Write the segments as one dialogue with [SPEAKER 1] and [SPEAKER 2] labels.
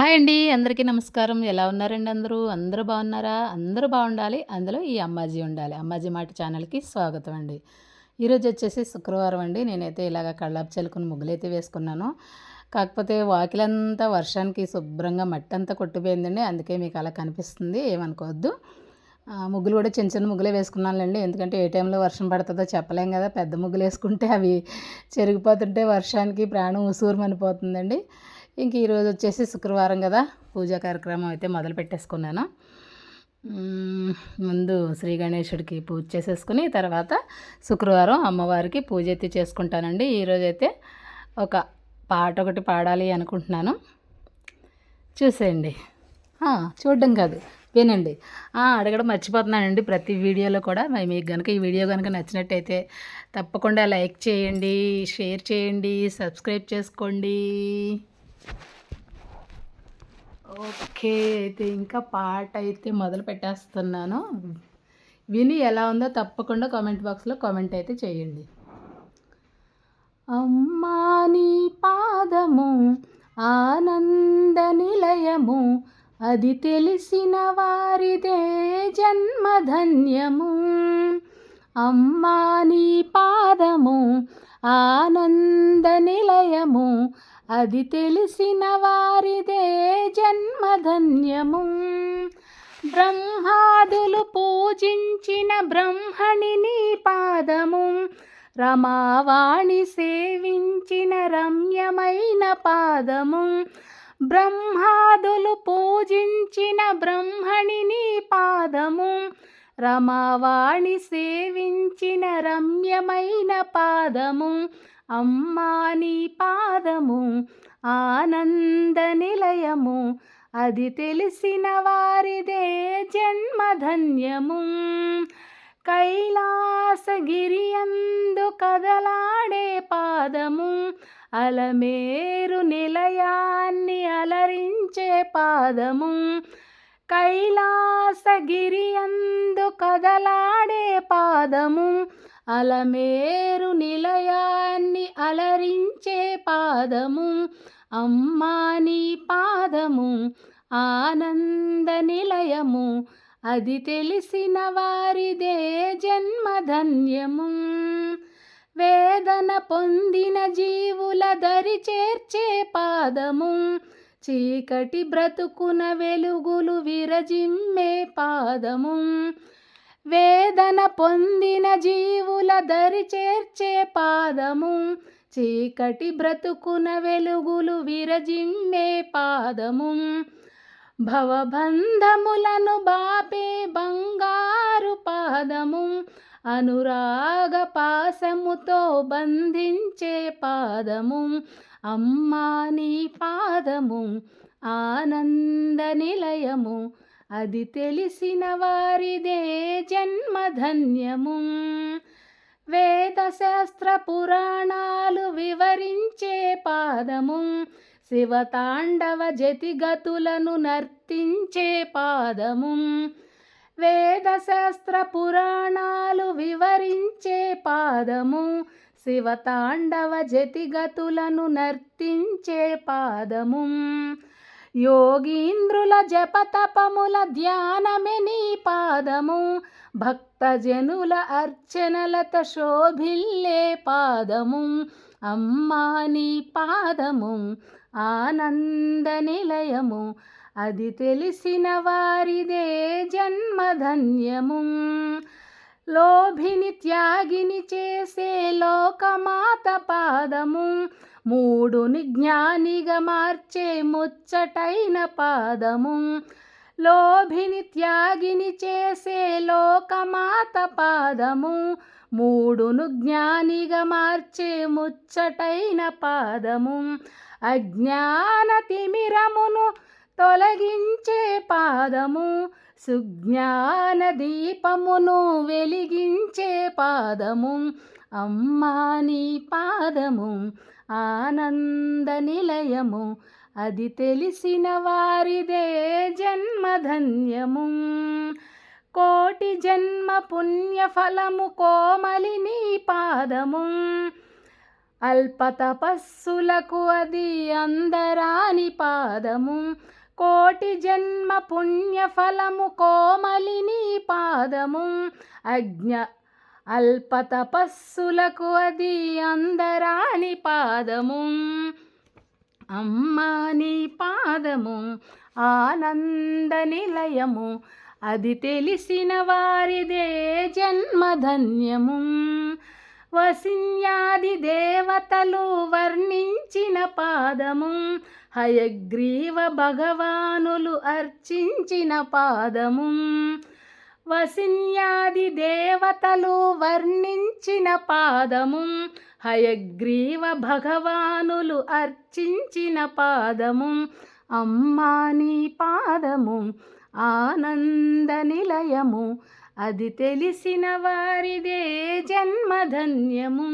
[SPEAKER 1] Hi అండి అందరికీ నమస్కారం. ఎలా ఉన్నారండి అందరూ? అందరూ బాగున్నారా? అందరూ బాగుండాలి. అందులో ఈ అమ్మాజీ ఉండాలి. అమ్మాజీ మాట ఛానల్కి స్వాగతం అండి. ఈరోజు వచ్చేసి శుక్రవారం అండి. నేనైతే ఇలాగ కళ్ళాపు చల్లుకుని ముగ్గులైతే వేసుకున్నాను. కాకపోతే వాకిలంతా వర్షానికి శుభ్రంగా మట్టి అంతా కొట్టిపోయిందండి. అందుకే మీకు అలా కనిపిస్తుంది. ఏమనుకోవద్దు. ముగ్గులు కూడా చిన్న చిన్న ముగ్గులే వేసుకున్నానులేండి. ఎందుకంటే ఏ టైంలో వర్షం పడుతుందో చెప్పలేం కదా. పెద్ద ముగ్గులు వేసుకుంటే అవి చెరిగిపోతుంటే వర్షానికి ప్రాణం ఉసూరుమనిపోతుందండి. ఇంక ఈరోజు వచ్చేసి శుక్రవారం కదా. పూజా కార్యక్రమం అయితే మొదలు పెట్టేసుకున్నాను. ముందు శ్రీ గణేశుడికి పూజ చేసేసుకుని తర్వాత శుక్రవారం అమ్మవారికి పూజ అయితే చేసుకుంటానండి. ఈరోజైతే ఒక పాట ఒకటి పాడాలి అనుకుంటున్నాను. చూసేయండి. చూడడం కాదు వినండి. అడగడం మర్చిపోతున్నానండి ప్రతి వీడియోలో కూడా. మీకు కనుక ఈ వీడియో కనుక నచ్చినట్టయితే తప్పకుండా లైక్ చేయండి షేర్ చేయండి సబ్స్క్రైబ్ చేసుకోండి. ఓకే అయితే ఇంకా పాట అయితే మొదలు పెట్టేస్తున్నాను. విని ఎలా ఉందో తప్పకుండా కామెంట్ బాక్స్లో కామెంట్ అయితే చేయండి. అమ్మా నీ పాదము ఆనంద నిలయము అది తెలిసిన వారిదే జన్మధన్యము. అమ్మా నీ పాదము ఆనంద నిలయము అది తెలిసిన వారిదే జన్మధన్యము. బ్రహ్మాదులు పూజించిన బ్రహ్మణి నీ పాదము. రమావాణి సేవించిన రమ్యమైన పాదము. బ్రహ్మాదులు పూజించిన బ్రహ్మణి నీ పాదము. రమావాణి సేవించిన రమ్యమైన పాదము. అమ్మా నీ పాదము ఆనంద నిలయము అది తెలిసిన వారిదే జన్మధన్యము. కైలాసగిరియందు కదలాడే పాదము అలమేరు నిలయాన్ని అలరించే పాదము. కైలాసగిరియందు కదలాడే పాదము అలమేరు నిలయాన్ని అలరించే పాదము అమ్మా నీ పాదము ఆనంద నిలయము అది తెలిసిన వారిదే జన్మధన్యము. వేదన పొందిన జీవుల దరి చేర్చే పాదము చీకటి బ్రతుకున వెలుగులు విరజిమ్మే పాదము. వేదన పొందిన జీవుల దరి చేర్చే పాదము. చీకటి బ్రతుకున వెలుగులు విరజిమ్మే పాదము. భవబంధములను బాపే బంగారు పాదము. అనురాగ పాసముతో బంధించే పాదము. అమ్మా నీ పాదము ఆనంద నిలయము. అది తెలిసిన వారిదే జన్మధన్యము. వేదశాస్త్ర పురాణాలు వివరించే పాదము. శివతాండవ జతిగతులను నర్తించే పాదము. వేదశాస్త్ర పురాణాలు వివరించే పాదము. శివతాండవ జతిగతులను నర్తించే పాదము. యోగీంద్రుల జపతపముల ధ్యానమే నీ పాదము. భక్తజనుల అర్చనలత శోభిల్లే పాదము. అమ్మా నీ పాదము ఆనంద నిలయము. అది తెలిసిన వారిదే జన్మధన్యము. లోభిని త్యాగిని చేసే లోకమాత పాదము. మూడుని జ్ఞానిగా మార్చే ముచ్చటైన పాదము. లోభిని త్యాగిని చేసే లోకమాత పాదము. మూడును జ్ఞానిగా మార్చే ముచ్చటైన పాదము. అజ్ఞాన తిమిరమును తొలగించే పాదము. సుజ్ఞాన దీపమును వెలిగించే పాదము. అమ్మా నీ పాదము. ఆనంద నిలయము. అది తెలిసిన వారిదే జన్మధన్యము. కోటి జన్మ పుణ్య ఫలము కోమలి నీ పాదము. అల్ప తపస్సులకు అది అందరాని పాదము. కోటి జన్మ పుణ్యఫలము కోమలిని పాదము. అజ్ఞ అల్పతపస్సులకు అది అందరాని పాదము. అమ్మా నీ పాదము ఆనంద నిలయము అది తెలిసిన వారిదే జన్మధన్యము. వసిన్యాది దేవతలు వర్ణించిన పాదము హయగ్రీవ భగవానులు అర్చించిన పాదము. వసిన్యాది దేవతలు వర్ణించిన పాదము హయగ్రీవ భగవానులు అర్చించిన పాదము అమ్మా నీ పాదము ఆనంద నిలయము అది తెలిసిన వారిదే జన్మధన్యము.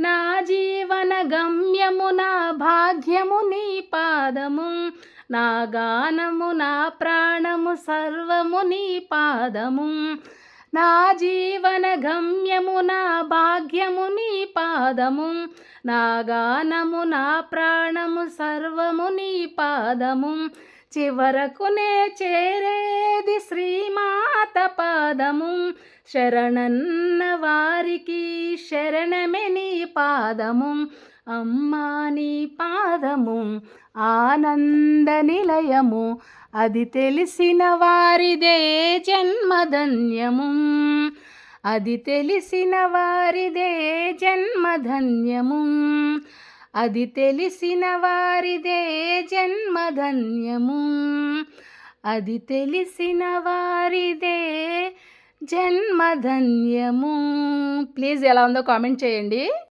[SPEAKER 1] నా జీవన గమ్యము నా భాగ్యము నీ పాదము నా గానము నా ప్రాణము సర్వము నీ పాదము. నా జీవన గమ్యము నా భాగ్యము నీ పాదము. నా గానము నా ప్రాణము సర్వము నీ పాదము. చివరకునే చేరేది శ్రీమాత పాదము. శరణన్న వారికి శరణమే నీ పాదము. అమ్మా నీ పాదము ఆనంద నిలయము అది తెలిసిన వారిదే జన్మధన్యము. అది తెలిసిన వారిదే జన్మధన్యము. అది తెలిసిన వారిదే జన్మధన్యము. అది తెలిసిన వారిదే జన్మధన్యము. ప్లీజ్ ఎలా ఉందో కామెంట్ చేయండి.